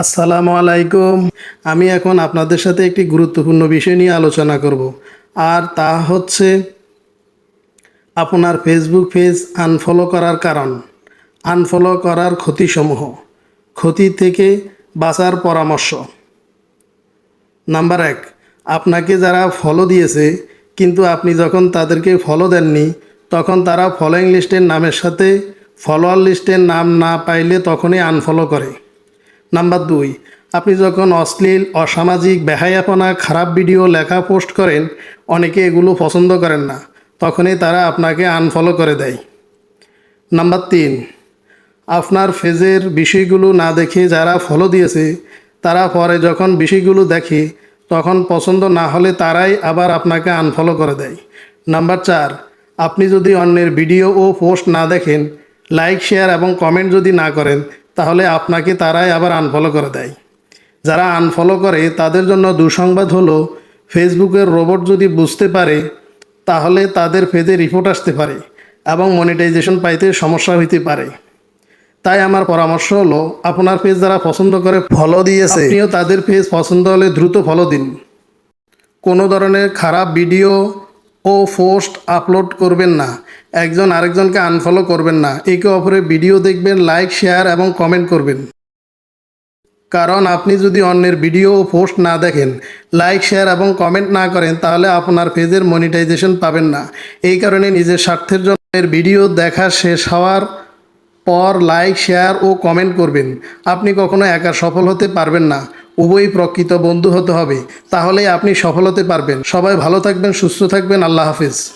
আসসালামু আলাইকুম। আমি এখন আপনাদের সাথে একটি গুরুত্বপূর্ণ বিষয় নিয়ে আলোচনা করব। আর তা হচ্ছে আপনার ফেসবুক পেজ আনফলো করার কারণ। আনফলো করার ক্ষতিসমূহ। ক্ষতি থেকে বাঁচার পরামর্শ। নাম্বার এক, আপনাকে যারা ফলো দিয়েছে, কিন্তু আপনি যখন তাদেরকে ফলো দেননি, তখন তারা ফলোয়িং লিস্টের নামের সাথে ফলোয়ার লিস্টের নাম না পাইলে তখনই আনফলো করে। নাম্বার দুই, আপনি যখন অশ্লীল, অসামাজিক, বেহায়াপনা, খারাপ ভিডিও, লেখা, পোস্ট করেন, অনেকে এগুলো পছন্দ করেন না, তখনই তারা আপনাকে আনফলো করে দেয়। নাম্বার তিন, আপনার ফেজের বিষয়গুলো না দেখে যারা ফলো দিয়েছে, তারা পরে যখন বিষয়গুলো দেখে, তখন পছন্দ না হলে তারাই আবার আপনাকে আনফলো করে দেয়। নাম্বার চার, আপনি যদি অন্যের ভিডিও ও পোস্ট না দেখেন লাইক শেয়ার এবং কমেন্ট যদি না করেন তাহলে আপনাকে তারাই আবার আনফলো করে দেয়। যারা আনফলো করে তাদের জন্য দুঃসংবাদ হলো ফেসবুকের রোবট যদি বুঝতে পারে তাহলে তাদের পেজে রিপোর্ট আসতে পারে এবং মনিটাইজেশন পাইতে সমস্যা হইতে পারে। তাই আমার পরামর্শ হলো আপনার পেজ যারা পছন্দ করে ফলো দিয়েছে। আপনিও তাদের পেজ পছন্দ হলে দ্রুত ফলো দিন। কোনো ধরনের খারাপ ভিডিও ও পোস্ট আপলোড করবেন না। একজন আরেকজনকে আনফলো করবেন না। একে অপরের ভিডিও দেখবেন লাইক শেয়ার এবং কমেন্ট করবেন। কারণ আপনি যদি অন্যের ভিডিও ও পোস্ট না দেখেন লাইক শেয়ার এবং কমেন্ট না করেন, তাহলে আপনার পেজের মনিটাইজেশন পাবেন না। এই কারণে নিজের স্বার্থের জন্য ভিডিও দেখা শেষ হওয়ার পর লাইক শেয়ার ও কমেন্ট করবেন। আপনি কখনো একা সফল হতে পারবেন না। উভয়ই প্রকৃত বন্ধু হতে হবে। তাহলেই আপনি সফল হতে পারবেন। সবাই ভালো থাকবেন, সুস্থ থাকবেন। আল্লাহ হাফিজ।